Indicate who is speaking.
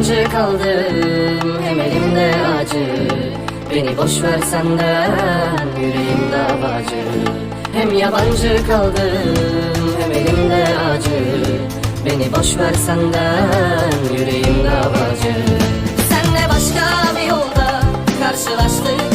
Speaker 1: yabancı kaldım hem elimde acı. Beni boş versen de yüreğim davacı Hem yabancı kaldım hem elimde acı. Beni boş versen de yüreğim davacı Senle başka bir yolda karşılaştık